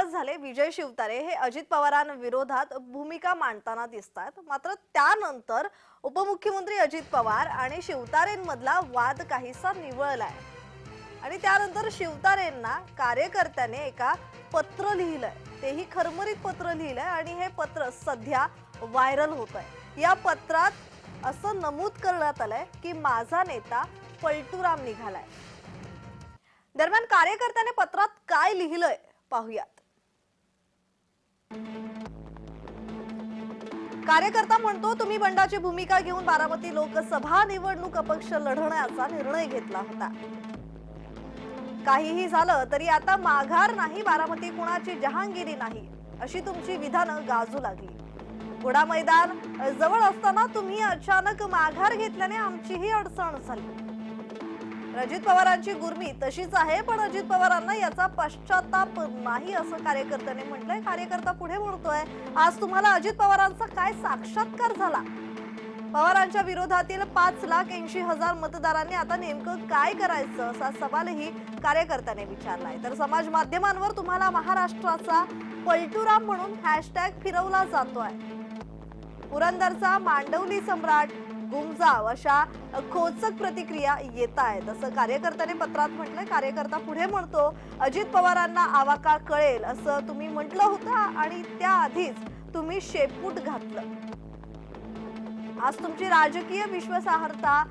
दिवस झाले विजय शिवतारे हे अजित पवारांविरोधात भूमिका मांडताना दिसत आहेत मात्र त्यानंतर उपमुख्यमंत्री अजित पवार आणि शिवतारेंमधला वाद काहीसा निवळलाय. आणि त्यानंतर शिवतारेंना कार्यकर्त्याने एका पत्र लिहिलंय. तेही खरमरीत पत्र लिहिलंय आणि हे पत्र सध्या व्हायरल होत आहे या पत्रात असं नमूद करण्यात आलंय की माझा नेता पलटूराम निघालाय. दरम्यान कार्यकर्त्याने पत्रात काय लिहिलंय पाहुयात. कार्यकर्ता म्हणतो तुम्ही बंडाची भूमिका घेऊन बारामती लोकसभा निवडणूक अपक्ष लढण्याचा निर्णय घेतला होता. काहीही झालं तरी आता माघार नाही बारामती कुणाची जहांगिरी नाही अशी तुमची विधानं गाजू लागली. घोडा मैदान जवळ असताना तुम्ही अचानक माघार घेतल्याने आमचीही अडचण झाली. अजित पवारांची गुरमी तशीच आहे पण अजित पवारांना याचा पश्चाताप नाही असं कार्यकर्त्याने म्हटलंय. कार्यकर्ता पुढे म्हणतोय आज तुम्हाला अजित पवारांचा काय साक्षात्कार झाला? पवारांच्या विरोधातील पाच लाख ऐंशी हजार मतदारांनी आता नेमकं काय करायचं असा सवालही कार्यकर्त्याने विचारलाय. तर समाज माध्यमांवर तुम्हाला महाराष्ट्राचा पलटुराम म्हणून हॅशटॅग फिरवला जातोय. पुरंदरचा मांडवली सम्राट गुमजाव अशा खोचक प्रतिक्रिया येत आहेत असं कार्यकर्त्याने पत्रात म्हटलंय. कार्यकर्ता पुढे म्हणतो अजित पवारांना आवाका कळेल. असं तुम्ही म्हटलं होतं आणि त्याआधीच तुम्ही शेपूट घातलं. आज तुमची राजकीय विश्वासार्हता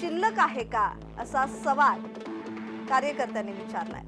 शिल्लक आहे का? असा सवाल कार्यकर्त्यांनी विचारलाय.